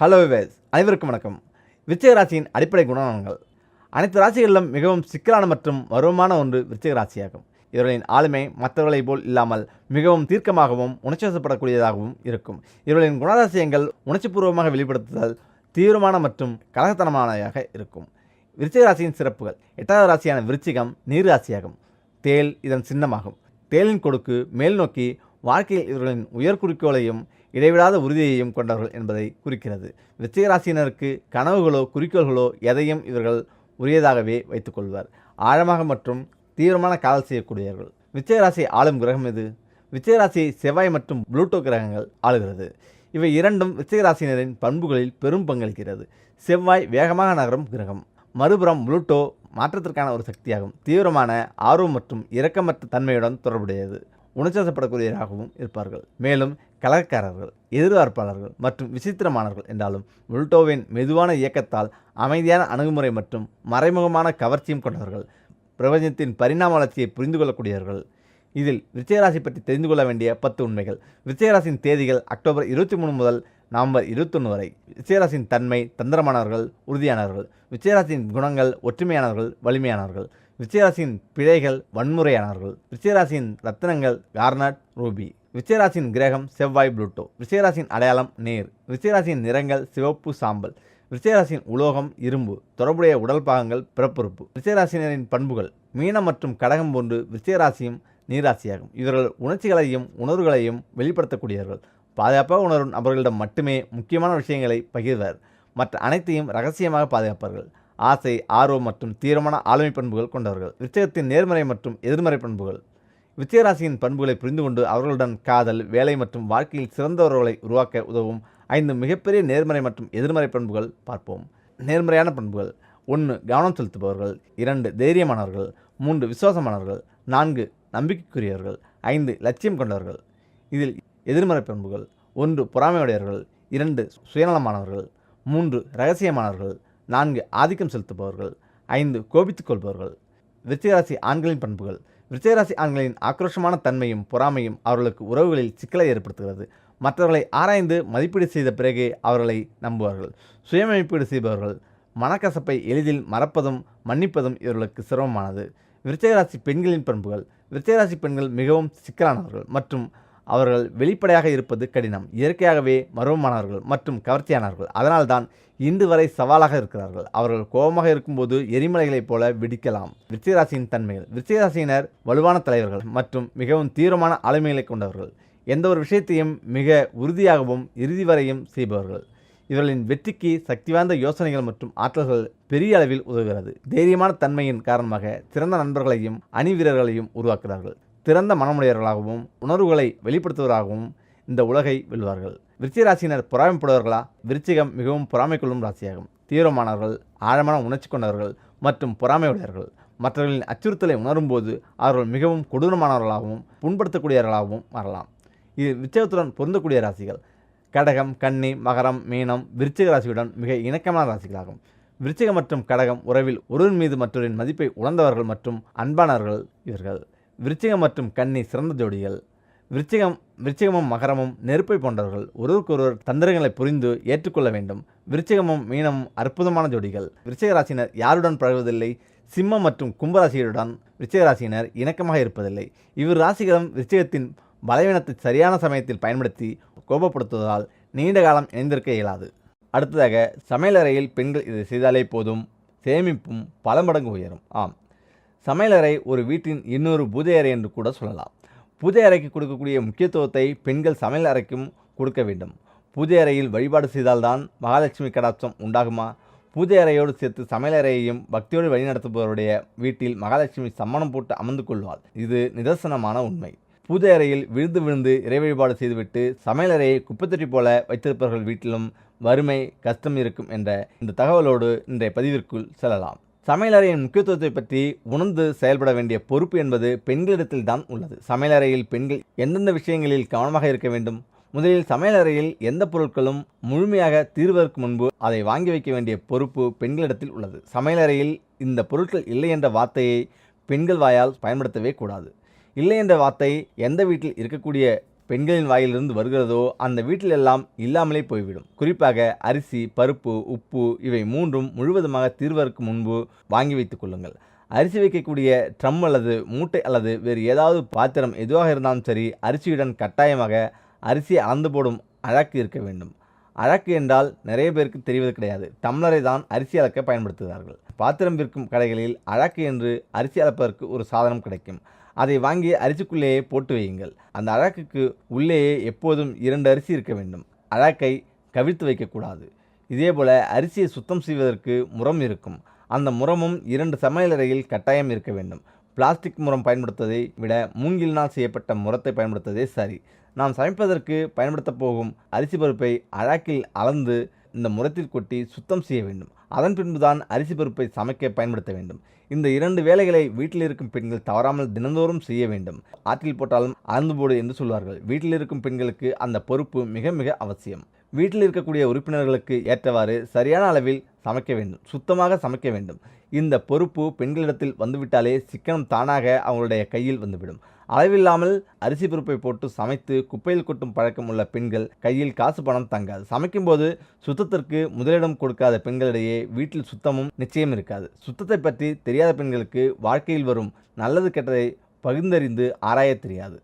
Hello ways அனைவருக்கும் வணக்கம். விருச்சிக ராசியின் அடிப்படை குணநலன்கள் அனைத்து ராசிகளிலும் மிகவும் சிக்கலான மற்றும் வருவமான ஒன்று விருச்சிக ராசியாகும் இவர்களின் ஆளுமை மற்றவர்களைப் போல் இல்லாமல் மிகவும் தீர்க்கமாகவும் உணர்ச்சிவசப்படக்கூடியதாகவும் இருக்கும். இவர்களின் குணராசியங்கள் உணர்ச்சிபூர்வமாக வெளிப்படுத்துதல் தீவிரமான மற்றும் கலகத்தனமானதாக இருக்கும். விருச்சிக ராசியின் சிறப்புகள். எட்டாவது ராசியான விருச்சிகம் நீர் ராசியாகும் தேல் இதன் சின்னமாகும். தேலின் கொடுக்கு மேல் நோக்கி வாழ்க்கையில் இவர்களின் உயர் குறிக்கோளையும் இடைவிடாத உறுதியையும் கொண்டவர்கள் என்பதை குறிக்கிறது. விருச்சிக ராசியினருக்கு கனவுகளோ குறிக்கோள்களோ எதையும் இவர்கள் உரியதாகவே வைத்துக்கொள்வர். ஆழமாக மற்றும் தீவிரமான காதல் செய்யக்கூடியவர்கள். விச்சயராசி ஆளும் கிரகம் எது? விச்சயராசி செவ்வாய் மற்றும் புளூட்டோ கிரகங்கள் ஆளுகிறது. இவை இரண்டும் விச்சயராசியினரின் பண்புகளில் பெரும் பங்களிக்கிறது. செவ்வாய் வேகமாக நகரும் கிரகம். மறுபுறம் புளூட்டோ மாற்றத்திற்கான ஒரு சக்தியாகும். தீவிரமான ஆர்வம் மற்றும் இரக்கமற்ற தன்மையுடன் தொடர்புடையது. உணர்ச்சப்படக்கூடியவராகவும் இருப்பார்கள். மேலும் கலகக்காரர்கள் எதிர்பார்ப்பாளர்கள் மற்றும் விசித்திரமானவர்கள் என்றாலும் உல்டோவின் மெதுவான இயக்கத்தால் அமைதியான அணுகுமுறை மற்றும் மறைமுகமான கவர்ச்சியும் கொண்டவர்கள் பிரபஞ்சத்தின் பரிணாம வளர்ச்சியை புரிந்து கொள்ளக்கூடியவர்கள். இதில் விருச்சிகராசி பற்றி தெரிந்து கொள்ள வேண்டிய பத்து உண்மைகள். விருச்சிகராசியின் தேதிகள் அக்டோபர் இருபத்தி மூணு முதல் நவம்பர் இருபத்தொன்று வரை. விருச்சிகராசியின் தன்மை தந்திரமானவர்கள் உறுதியானவர்கள். விருச்சிகராசியின் குணங்கள் ஒற்றுமையானவர்கள் வலிமையானவர்கள். விருச்சிகராசியின் பிழைகள் வன்முறையானவர்கள். விருச்சயராசியின் ரத்தினங்கள் கார்னட் ரூபி. விருச்சிகராசியின் கிரகம் செவ்வாய் புளுட்டோ. விருச்சிகராசியின் அடையாளம் நேர். விருச்சிகராசியின் நிறங்கள் சிவப்பு சாம்பல். விருச்சிகராசியின் உலோகம் இரும்பு. தொடர்புடைய உடல் பாகங்கள் பிறப்புறுப்பு. விருச்சிகராசினரின் பண்புகள் மீனம் மற்றும் கடகம் போன்று விஷயராசியும் நீராசியாகும். இவர்கள் உணர்ச்சிகளையும் உணர்வுகளையும் வெளிப்படுத்தக்கூடியவர்கள். பாதுகாப்பாக உணரும் நபர்களிடம் மட்டுமே முக்கியமான விஷயங்களை பகிர்வர். மற்ற அனைத்தையும் ரகசியமாக பாதுகாப்பார்கள் ஆசை ஆர்வம் மற்றும் தீவிரமான ஆளுமை பண்புகள் கொண்டவர்கள். விருச்சகத்தின் நேர்மறை மற்றும் எதிர்மறை பண்புகள். விச்சயராசியின் பண்புகளை புரிந்து கொண்டு அவர்களுடன் காதல் வேலை மற்றும் வாழ்க்கையில் சிறந்தவர்களை உருவாக்க உதவும் ஐந்து மிகப்பெரிய நேர்மறை மற்றும் எதிர்மறை பண்புகள் பார்ப்போம். நேர்மறையான பண்புகள். ஒன்று கவனம் செலுத்துபவர்கள். இரண்டு தைரியமானவர்கள். மூன்று விசுவாசமானவர்கள். நான்கு நம்பிக்கைக்குரியவர்கள். ஐந்து லட்சியம் கொண்டவர்கள். இதில் எதிர்மறை பண்புகள். ஒன்று பொறாமையுடையவர்கள். இரண்டு சுயநலமானவர்கள். மூன்று ரகசியமானவர்கள். நான்கு ஆதிக்கம் செலுத்துபவர்கள். ஐந்து கோபித்துக் கொள்பவர்கள். விருச்சிகராசி ஆண்களின் பண்புகள். விருச்சிகராசி ஆண்களின் ஆக்ரோஷமான தன்மையும் பொறாமையும் அவர்களுக்கு உறவுகளில் சிக்கலை ஏற்படுத்துகிறது. மற்றவர்களை ஆராய்ந்து மதிப்பீடு செய்த பிறகே அவர்களை நம்புவார்கள். சுயமதிப்பீடு செய்பவர்கள் மனக்கசப்பை எளிதில் மறப்பதும் மன்னிப்பதும் இவர்களுக்கு சிரமமானது. விருச்சிகராசி பெண்களின் பண்புகள். விருச்சிகராசி பெண்கள் மிகவும் சிக்கலானவர்கள் மற்றும் அவர்கள் வெளிப்படையாக இருப்பது கடினம். இயற்கையாகவே மர்மமானவர்கள் மற்றும் கவர்ச்சியானவர்கள். அதனால்தான் இன்று வரை சவாலாக இருக்கிறார்கள். அவர்கள் கோபமாக இருக்கும்போது எரிமலைகளைப் போல வெடிக்கலாம். விருச்சிகராசியின் தன்மைகள். விருச்சிகராசியினர் வலுவான தலைவர்கள் மற்றும் மிகவும் தீவிரமான ஆளுமைகளை கொண்டவர்கள். எந்த ஒரு விஷயத்தையும் மிக உறுதியாகவும் இறுதி வரையும் செய்பவர்கள். இவர்களின் வெற்றிக்கு சக்தி வாய்ந்த யோசனைகள் மற்றும் ஆற்றல்கள் பெரிய அளவில் உதவுகிறது. தைரியமான தன்மையின் காரணமாக சிறந்த நண்பர்களையும் அணி வீரர்களையும் உருவாக்குகிறார்கள். திறந்த மனமுடையவர்களாகவும் உணர்வுகளை வெளிப்படுத்துவதாகவும் இந்த உலகை வெல்வார்கள். விருச்சிக ராசியினர் பொறாமைப்படுவர்களா விருச்சிகம் மிகவும் பொறாமை கொள்ளும் ராசியாகும். தீவிரமானவர்கள் ஆழமான உணர்ச்சி கொண்டவர்கள் மற்றும் பொறாமையுடையவர்கள். மற்றவர்களின் அச்சுறுத்தலை உணரும்போது அவர்கள் மிகவும் கொடூரமானவர்களாகவும் புண்படுத்தக்கூடியவர்களாகவும் மாறலாம். இது விச்சயத்துடன் பொருந்தக்கூடிய ராசிகள். கடகம் கன்னி மகரம் மீனம் விருச்சிக ராசியுடன் மிக இணக்கமான ராசிகளாகும். விருச்சிகம் மற்றும் கடகம் உறவில் ஒருவன் மீது மற்றொரின் மதிப்பை உணர்ந்தவர்கள் மற்றும் அன்பானவர்கள் இவர்கள். விருச்சிகம் மற்றும் கன்னி சிறந்த ஜோடிகள். விருச்சிகம் விருச்சிகமும் மகரமும் நெருப்பை போன்றவர்கள் ஒருவருக்கொருவர் தந்திரங்களை புரிந்து ஏற்றுக்கொள்ள வேண்டும். விருச்சிகமும் மீனமும் அற்புதமான ஜோடிகள். விருச்சிக ராசினர் யாருடன் பழகுவதில்லை? சிம்மம் மற்றும் கும்பராசிகளுடன் விருச்சிக ராசியினர் இணக்கமாக இருப்பதில்லை. இவ்விரு ராசிகளும் விருச்சிகத்தின் பலவீனத்தை சரியான சமயத்தில் பயன்படுத்தி கோபப்படுத்துவதால் நீண்ட காலம் இணைந்திருக்க இயலாது. அடுத்ததாக சமையலறையில் பெண்கள் இதை செய்தாலே போதும். சேமிப்பும் பல மடங்கு உயரும். ஆம். சமையலறை ஒரு வீட்டின் இன்னொரு பூஜை அறை என்று கூட சொல்லலாம். பூஜை அறைக்கு கொடுக்கக்கூடிய முக்கியத்துவத்தை பெண்கள் சமையல் அறைக்கும் கொடுக்க வேண்டும். பூஜை அறையில் வழிபாடு செய்தால்தான் மகாலட்சுமி கடாட்சம் உண்டாகுமா? பூஜை அறையோடு சேர்த்து சமையலறையையும் பக்தியோடு வழிநடத்துபவருடைய வீட்டில் மகாலட்சுமி சம்மணம் போட்டு அமர்ந்து கொள்வாள். இது நிதர்சனமான உண்மை. பூஜை அறையில் விழுந்து விழுந்து இறை வழிபாடு செய்துவிட்டு சமையலறையை குப்பைத்தொட்டி போல வைத்திருப்பவர்கள் வீட்டிலும் வறுமை கஷ்டம் இருக்கும் என்ற இந்த தகவலோடு இன்றைய பதிவிற்குள் செல்லலாம். சமையலறையின் முக்கியத்துவத்தை பற்றி உணர்ந்து செயல்பட வேண்டிய பொறுப்பு என்பது பெண்களிடத்தில் தான் உள்ளது. சமையலறையில் பெண்கள் எந்தெந்த விஷயங்களில் கவனமாக இருக்க வேண்டும்? முதலில் சமையலறையில் எந்த பொருட்களும் முழுமையாக தீர்வதற்கு முன்பு அதை வாங்கி வைக்க வேண்டிய பொறுப்பு பெண்களிடத்தில் உள்ளது. சமையலறையில் இந்த பொருட்கள் இல்லை என்ற வார்த்தையை பெண்கள் வாயால் பயன்படுத்தவே கூடாது. இல்லை என்ற வார்த்தை எந்த வீட்டில் இருக்கக்கூடிய பெண்களின் வாயிலிருந்து வருகிறதோ அந்த வீட்டில் எல்லாம் இல்லாமலே போய்விடும். குறிப்பாக அரிசி பருப்பு உப்பு இவை மூன்றும் முழுவதுமாக தீர்வதற்கு முன்பு வாங்கி வைத்துக் கொள்ளுங்கள். அரிசி வைக்கக்கூடிய ட்ரம் அல்லது மூட்டை அல்லது வேறு ஏதாவது பாத்திரம் எதுவாக இருந்தாலும் சரி அரிசியுடன் கட்டாயமாக அரிசியை அளந்து போடும் அழகு இருக்க வேண்டும். அழகு என்றால் நிறைய பேருக்கு தெரிவது கிடையாது. டம்ளரை தான் அரிசி அளக்க பயன்படுத்துகிறார்கள். பாத்திரம் விற்கும் கடைகளில் அழகு என்று அரிசி அளப்பதற்கு ஒரு சாதனம் கிடைக்கும். அதை வாங்கி அரிசிக்குள்ளேயே போட்டு வையுங்கள். அந்த அழகுக்கு உள்ளேயே எப்போதும் இரண்டு அரிசி இருக்க வேண்டும். அழாக்கை கவிழ்த்து வைக்கக்கூடாது. இதேபோல அரிசியை சுத்தம் செய்வதற்கு முறம் இருக்கும். அந்த முறமும் இரண்டு சமையலறையில் கட்டாயம் இருக்க வேண்டும். பிளாஸ்டிக் முறம் பயன்படுத்துவதை விட மூங்கிலினால் செய்யப்பட்ட முறத்தை பயன்படுத்துவதே சரி. நாம் சமைப்பதற்கு பயன்படுத்தப் போகும் அரிசி பருப்பை அழாக்கில் அளந்து இந்த முறத்தில் கொட்டி சுத்தம் செய்ய வேண்டும். அதன் பின்புதான் அரிசி பருப்பை சமைக்க பயன்படுத்த வேண்டும். இந்த இரண்டு வேலைகளை வீட்டில் இருக்கும் பெண்கள் தவறாமல் தினந்தோறும் செய்ய வேண்டும். ஆற்றில் போட்டாலும் அறந்து போடு என்று சொல்வார்கள். வீட்டில் இருக்கும் பெண்களுக்கு அந்த பொறுப்பு மிக மிக அவசியம். வீட்டில் இருக்கக்கூடிய உறுப்பினர்களுக்கு ஏற்றவாறு சரியான அளவில் சமைக்க வேண்டும். சுத்தமாக சமைக்க வேண்டும். இந்த பொறுப்பு பெண்களிடத்தில் வந்துவிட்டாலே சிக்கனம் தானாக அவங்களுடைய கையில் வந்துவிடும். அளவில்லாமல் அரிசி பருப்பை போட்டு சமைத்து குப்பையில் கொட்டும் பழக்கம் உள்ள பெண்கள் கையில் காசு பணம் தங்காது. சமைக்கும்போது சுத்தத்திற்கு முதலிடம் கொடுக்காத பெண்களிடையே வீட்டில் சுத்தமும் நிச்சயம் இருக்காது. சுத்தத்தை பற்றி தெரியாத பெண்களுக்கு வாழ்க்கையில் வரும் நல்லது கெட்டதை பகிர்ந்தறிந்து ஆராய தெரியாது.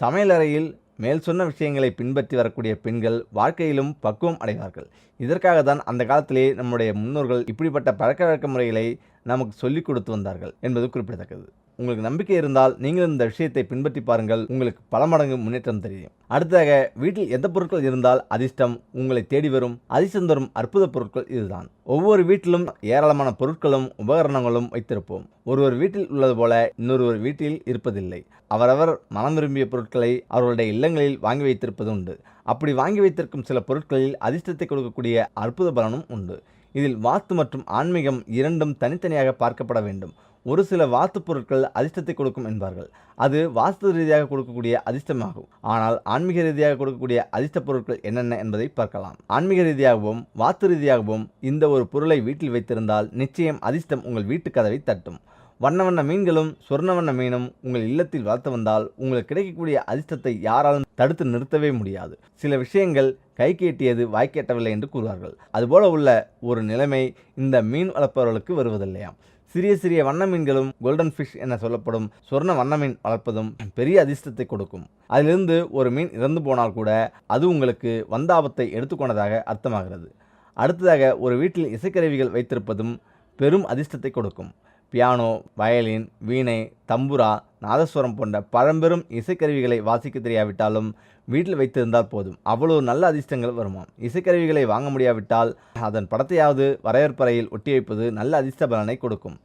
சமையலறையில் மேல் சொன்ன விஷயங்களை பின்பற்றி வரக்கூடிய பெண்கள் வாழ்க்கையிலும் பக்குவம் அடைவார்கள். இதற்காக தான் அந்த காலத்திலே நம்முடைய முன்னோர்கள் இப்படிப்பட்ட பழக்க வழக்க முறைகளை நமக்கு சொல்லிக் கொடுத்து வந்தார்கள் என்பது குறிப்பிடத்தக்கது. உங்களுக்கு நம்பிக்கை இருந்தால் நீங்கள் இந்த விஷயத்தை பின்பற்றி பாருங்கள். உங்களுக்கு பல மடங்கு முன்னேற்றம் தெரியும். அடுத்ததாக வீட்டில் எந்த பொருட்கள் இருந்தால் அதிர்ஷ்டம் உங்களை தேடி வரும். அதிர்ஷ்டம் தரும் அற்புத பொருட்கள் இதுதான். ஒவ்வொரு வீட்டிலும் ஏராளமான பொருட்களும் உபகரணங்களும் வைத்திருப்போம். ஒருவர் வீட்டில் உள்ளது போல இன்னொருவர் வீட்டில் இருப்பதில்லை. அவரவர் மனம் விரும்பிய பொருட்களை அவர்களுடைய இல்லங்களில் வாங்கி வைத்திருப்பது உண்டு. அப்படி வாங்கி வைத்திருக்கும் சில பொருட்களில் அதிர்ஷ்டத்தை கொடுக்கக்கூடிய அற்புத பலனும் உண்டு. இதில் வாஸ்து மற்றும் ஆன்மீகம் இரண்டும் தனித்தனியாக பார்க்கப்பட வேண்டும். ஒரு சில வாஸ்து பொருட்கள் அதிர்ஷ்டத்தை கொடுக்கும் என்பார்கள். அது வாஸ்து ரீதியாக கொடுக்கக்கூடிய அதிர்ஷ்டமாகும். ஆனால் ஆன்மீக ரீதியாக கொடுக்கக்கூடிய அதிர்ஷ்ட பொருட்கள் என்னென்ன என்பதை பார்க்கலாம். ஆன்மீக ரீதியாகவும் வாஸ்து ரீதியாகவும் இந்த ஒரு பொருளை வீட்டில் வைத்திருந்தால் நிச்சயம் அதிர்ஷ்டம் உங்கள் வீட்டு கதவை தட்டும். வண்ண வண்ண மீன்களும் சொர்ண வண்ண மீனும் உங்கள் இல்லத்தில் வளர்த்து வந்தால் உங்களுக்கு கிடைக்கக்கூடிய அதிர்ஷ்டத்தை யாராலும் தடுத்து நிறுத்தவே முடியாது. சில விஷயங்கள் கை கேட்டியது வாய்க்கேட்டவில்லை என்று கூறுவார்கள். அதுபோல உள்ள ஒரு நிலைமை இந்த மீன் வளர்ப்பவர்களுக்கு வருவதில்லையாம். சிறிய சிறிய வண்ண மீன்களும் கோல்டன் ஃபிஷ் என சொல்லப்படும் சொர்ண வண்ண மீன் வளர்ப்பதும் பெரிய அதிர்ஷ்டத்தை கொடுக்கும். அதிலிருந்து ஒரு மீன் இறந்து போனால் கூட அது உங்களுக்கு வந்த ஆபத்தை எடுத்துக்கொண்டதாக அர்த்தமாகிறது. அடுத்ததாக ஒரு வீட்டில் இசைக்கருவிகள் வைத்திருப்பதும் பெரும் அதிர்ஷ்டத்தை கொடுக்கும். பியானோ வயலின் வீணை தம்புரா நாதஸ்வரம் போன்ற பழம்பெரும் இசைக்கருவிகளை வாசிக்க தெரியாவிட்டாலும் வீட்டில் வைத்திருந்தால் போதும். அவ்வளோ நல்ல அதிர்ஷ்டங்கள் வருமாம். இசைக்கருவிகளை வாங்க முடியாவிட்டால் அதன் படத்தையாவது வரவேற்பறையில் ஒட்டி வைப்பது நல்ல அதிர்ஷ்ட பலனை கொடுக்கும்.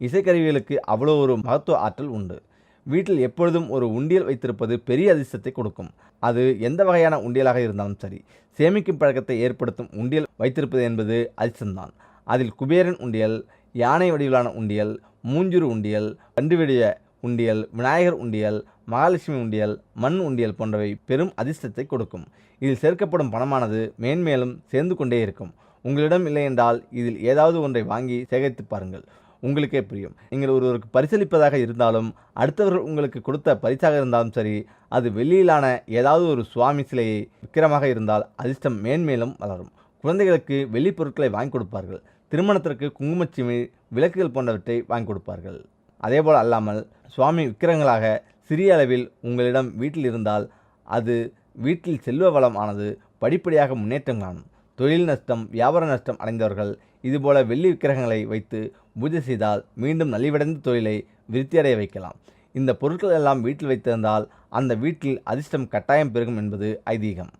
இசைக்கருவிகளுக்கு அவ்வளோ ஒரு மகத்துவ ஆற்றல் உண்டு. வீட்டில் எப்பொழுதும் ஒரு உண்டியல் வைத்திருப்பது பெரிய அதிர்ஷ்டத்தை கொடுக்கும். அது எந்த வகையான உண்டியலாக இருந்தாலும் சரி சேமிக்கும் பழக்கத்தை ஏற்படுத்தும் உண்டியல் வைத்திருப்பது என்பது அதிர்ஷ்டம்தான். அதில் குபேரன் உண்டியல் யானை வடிவிலான உண்டியல் மூஞ்சுரு உண்டியல் கண்டுவெடிய உண்டியல் விநாயகர் உண்டியல் மகாலட்சுமி உண்டியல் மண் உண்டியல் போன்றவை பெரும் அதிர்ஷ்டத்தை கொடுக்கும். இதில் சேர்க்கப்படும் பணமானது மேன்மேலும் சேர்ந்து கொண்டே இருக்கும். உங்களிடம் இல்லை என்றால் இதில் ஏதாவது ஒன்றை வாங்கி சேகரித்து பாருங்கள். உங்களுக்கே புரியும். நீங்கள் ஒருவருக்கு பரிசளிப்பதாக இருந்தாலும் அடுத்தவர்கள் உங்களுக்கு கொடுத்த பரிசாக இருந்தாலும் சரி அது வெள்ளியிலான ஏதாவது ஒரு சுவாமி சிலையை விக்கிரமாக இருந்தால் அதிர்ஷ்டம் மேன்மேலும் வளரும். குழந்தைகளுக்கு வெள்ளி பொருட்களை வாங்கி கொடுப்பார்கள். திருமணத்திற்கு குங்குமச்சிமி விளக்குகள் போன்றவற்றை வாங்கி கொடுப்பார்கள். அதேபோல் அல்லாமல் சுவாமி விக்கிரங்களாக சிறிய அளவில் உங்களிடம் வீட்டில் இருந்தால் அது வீட்டில் செல்வ வளம் ஆனது படிப்படியாக முன்னேற்றம் காணும். தொழில் நஷ்டம் வியாபார நஷ்டம் அடைந்தவர்கள் இதுபோல வெள்ளி விக்கிரகங்களை வைத்து பூஜை செய்தால் மீண்டும் நலிவடைந்த தொழிலை விருத்தியடைய வைக்கலாம். இந்த பொருட்கள் எல்லாம் வீட்டில் வைத்திருந்தால் அந்த வீட்டில் அதிர்ஷ்டம் கட்டாயம் பெருகும் என்பது ஐதீகம்.